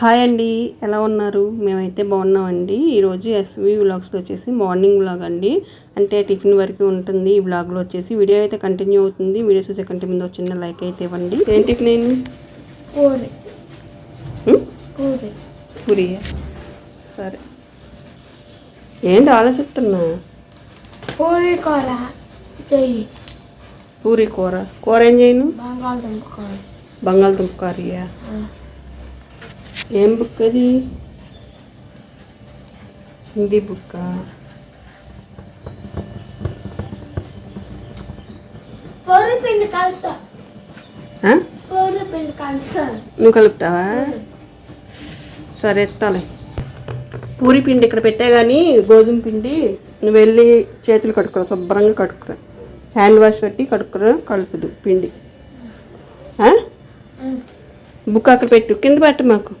Hi అండి ఎలా ఉన్నారు? మేమైతే బాగున్నామండి. ఈరోజు ఎస్వి వ్లాగ్స్లో వచ్చేసి మార్నింగ్ వ్లాగ్ అండి. అంటే టిఫిన్ వరకు ఉంటుంది ఈ వ్లాగ్లో వచ్చేసి వీడియో అయితే కంటిన్యూ అవుతుంది. వీడియో చూసే కంటే ముందు చిన్న లైక్ అయితే ఇవ్వండి. ఏం టిఫిన్ అయింది పూరి ఉం? పూరి పూరి సరే. ఏంటి ఆలోచిస్తున్నా? పూరి కూర చెయ్యి. పూరి కూర. కూర ఏం చేయను? బంగాళదుంప కూర. బంగాళదుంప కర్రీయా. ఏం బుక్ అది? హిందీ బుక్క కలుపుతా నువ్వు కలుపుతావా? సరే ఎత్తాలే పూరి పిండి ఇక్కడ పెట్టా కానీ గోధుమ పిండి నువ్వు వెళ్ళి చేతులు కడుక్కురా శుభ్రంగా కడుక్కురా హ్యాండ్ వాష్ పెట్టి కడుక్కురా కలుపుదు పిండి? బుక్ అక్కడ పెట్టు. కింద పెట్టు మాకు.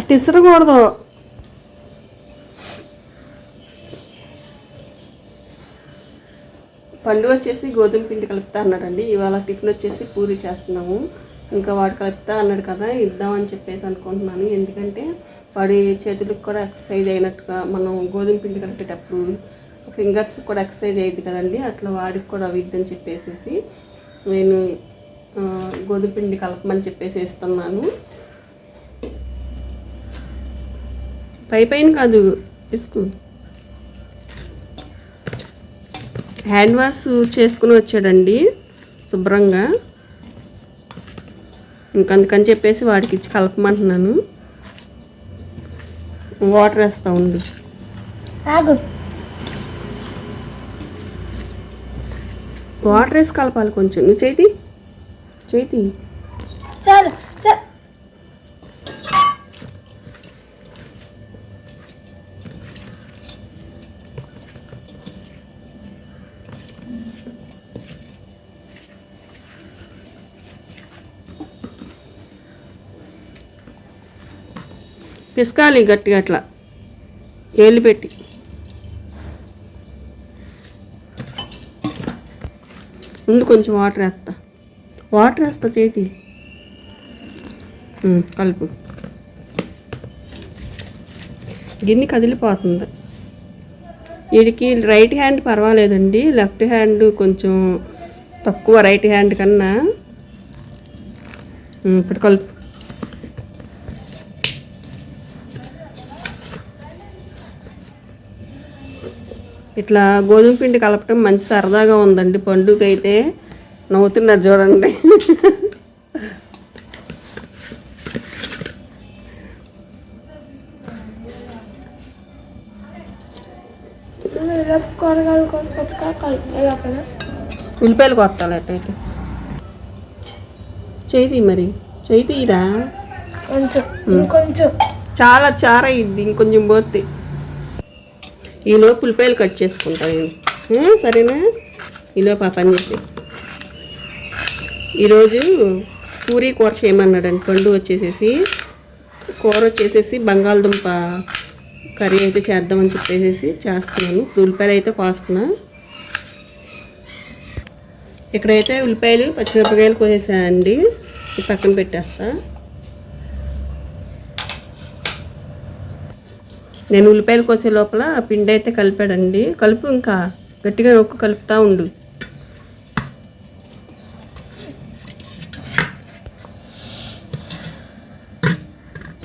అటు ఇసరకూడదు. పండు వచ్చేసి గోధుమ పిండి కలుపుతా అన్నాడండి ఇవాళ టిఫిన్ వచ్చేసి పూరి చేస్తున్నాము. ఇంకా వాడు కలుపుతా అన్నాడు కదా ఇద్దామని చెప్పేసి అనుకుంటున్నాను. ఎందుకంటే వాడి చేతులకు కూడా ఎక్సర్సైజ్ అయినట్టుగా మనం గోధుమ పిండి కలిపేటప్పుడు ఫింగర్స్ కూడా ఎక్సర్సైజ్ అయ్యింది కదండి. అట్లా వాడికి కూడా విద్దని చెప్పేసి నేను గోధుమ పిండి కలపమని చెప్పేసి ఇస్తున్నాను పై పైన కాదు ఇసుకు హ్యాండ్ వాష్ చేసుకుని వచ్చాడండి శుభ్రంగా. ఇంకందుకని చెప్పేసి వాడికి ఇచ్చి కలపమంటున్నాను. వాటర్ వేస్తా ఉండు. ఆగు. వాటర్ వేసి కలపాలి కొంచెం. నువ్వు చేతి చేతి చాలు పిసకాలి గట్టిగా అట్లా. ఏళ్ళు పెట్టి. ముందు కొంచెం వాటర్ వేస్తా. వాటర్ వేస్తా చేతి కలుపు. గిన్నె కదిలిపోతుంది. వీడికి రైట్ హ్యాండ్ పర్వాలేదండి. లెఫ్ట్ హ్యాండ్ కొంచెం తక్కువ రైట్ హ్యాండ్ కన్నా. ఇప్పుడు కలుపు. ఇట్లా గోధుమ పిండి కలపటం మంచి సరదాగా ఉందండి. పండుగ అయితే నవ్వుతున్నారు చూడండి. కూరగాయలు ఉల్లిపాయలు కొత్తాలి అట్టయితే చేయి మరి. చేయి తీరా కొంచెం చాలా చార అయింది ఇంకొంచెం పోతే. ఈలోపు ఉల్లిపాయలు కట్ చేసుకుంటాను నేను. సరేనా? ఈలోపు ఆ పని చేసి. ఈరోజు పూరీ కూర చేయమన్నాడండి పండు వచ్చేసేసి కూర వచ్చేసేసి బంగాళదుంప కర్రీ అయితే చేద్దామని చెప్పేసి చేస్తున్నాను. ఇప్పుడు ఉల్లిపాయలు అయితే కోస్తున్నా. ఇక్కడైతే ఉల్లిపాయలు పచ్చిమిరపకాయలు కోసేసా అండి పక్కన పెట్టేస్తా. నేను ఉల్లిపాయలు కోసే లోపల పిండి అయితే కలిపాడండి. కలుపు ఇంకా గట్టిగా నొక్కు కలుపుతా ఉండు.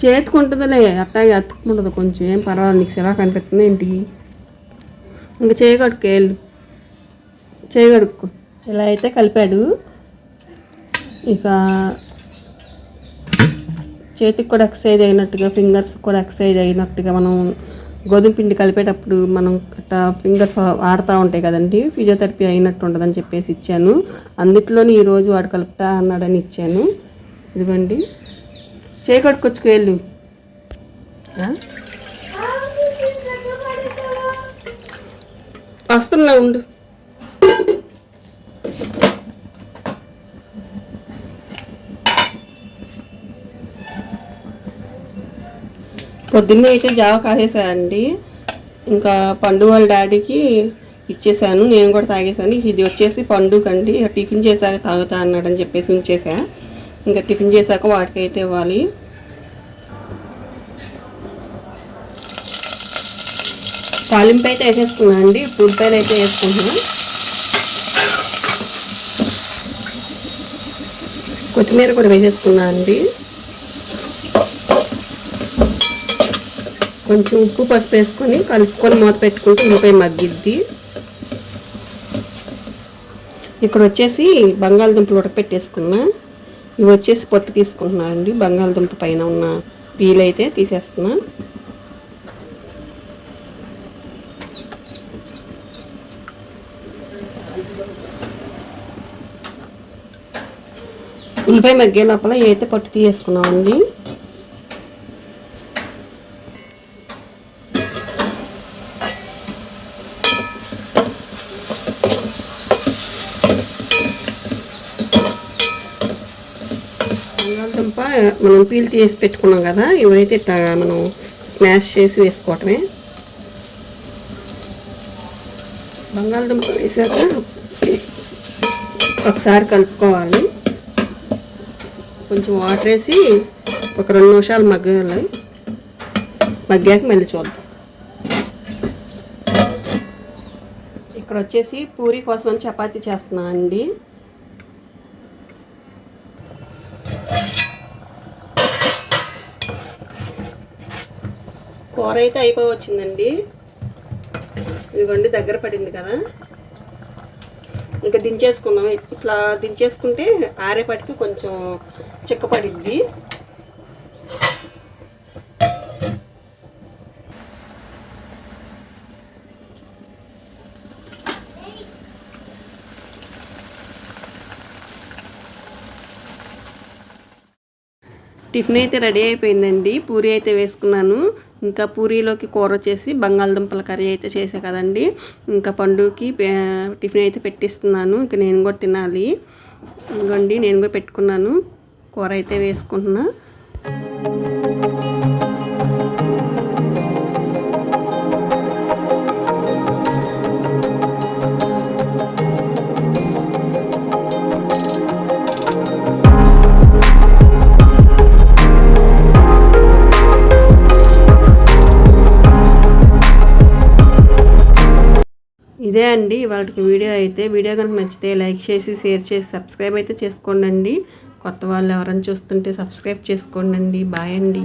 చేతుకుంటుందిలే అట్టాగే అతుక్కుంటుంది కొంచెం. ఏం పర్వాలేదు నీకు ఎలా కనిపిస్తుంది ఏంటి? ఇంకా చేయగడుకు వేళ్ళు. చేయగడుక్కో ఇలా అయితే కలిపాడు. ఇక చేతికి కూడా ఎక్సర్సైజ్ అయినట్టుగా ఫింగర్స్ కూడా ఎక్సర్సైజ్ అయినట్టుగా మనం గోధుమ పిండి కలిపేటప్పుడు మనం అట్లా ఫింగర్స్ ఆడుతూ ఉంటాయి కదండి. ఫిజియోథెరపీ అయినట్టు ఉండదని చెప్పేసి ఇచ్చాను. అందుట్లోని ఈరోజు వాడు కలుపుతా అన్నాడని ఇచ్చాను. ఇదిగోండి. చేయి వెళ్ళు. వస్తున్నా ఉండు. పొద్దున్నే అయితే జావ కాసేసానండి. ఇంకా పండు వాళ్ళ డాడీకి ఇచ్చేసాను. నేను కూడా తాగేసాను. ఇది వచ్చేసి పండుగ అండి టిఫిన్ చేశాక తాగుతా అన్నాడని చెప్పేసి ఉంచేసా. ఇంకా టిఫిన్ చేశాక వాటికి అయితే ఇవ్వాలి. తాలింపు అయితే వేసేసుకున్నాను అండి. ఫుడ్ పైన అయితే వేసుకుంటున్నాను కొత్తిమీర కూడా వేసేసుకున్నా అండి. కొంచెం ఉప్పు పసుపు వేసుకొని కలుపుకొని మూత పెట్టుకుంటే ఉల్లిపాయ మగ్గిద్ది. ఇక్కడ వచ్చేసి బంగాళదుంపలు ఉడకపెట్టేసుకున్నా ఇవి వచ్చేసి పొట్టు తీసుకుంటున్నానండి బంగాళదుంప పైన ఉన్న పీలైతే తీసేస్తున్నా. ఉల్లిపాయ మగ్గే లోపల ఏదైతే అయితే తీసేసుకున్నామండి. మనం పీల్ తీసి పెట్టుకున్నాం కదా ఇవైతే ఇట్లా మనం స్మాష్ చేసి వేసుకోవటమే. బంగాళదుంప వేసాక ఒకసారి కలుపుకోవాలి. కొంచెం వాటర్ వేసి ఒక రెండు నిమిషాలు మగ్గాలి. మగ్గాక మళ్ళీ చూద్దాం. ఇక్కడ వచ్చేసి పూరి కోసం చపాతీ చేస్తున్నాను అండి కూర అయితే అయిపోవచ్చిందండి. ఇదిగోండి దగ్గర పడింది కదా. ఇంకా దించేసుకుందాం. ఇట్లా దించేసుకుంటే ఆరేపాటికి కొంచెం చిక్కపడిద్ది టిఫిన్ అయితే రెడీ అయిపోయిందండి. పూరి అయితే వేసుకున్నాను. ఇంకా పూరీలోకి కూర చేసి బంగాళదుంపల కర్రీ అయితే చేసే కదండి. ఇంకా పండుకి టిఫిన్ అయితే పెట్టిస్తున్నాను. ఇంకా నేను కూడా తినాలి. ఇంకోండి నేను కూడా పెట్టుకున్నాను. కూర అయితే వేసుకుంటున్నా. ఇదే అండి వాళ్ళకి వీడియో అయితే. వీడియో కనుక నచ్చితే లైక్ చేసి షేర్ చేసి సబ్స్క్రైబ్ అయితే చేసుకోండి అండి కొత్త వాళ్ళు ఎవరైనా చూస్తుంటే సబ్స్క్రైబ్ చేసుకోండి అండి బాయ్ అండి.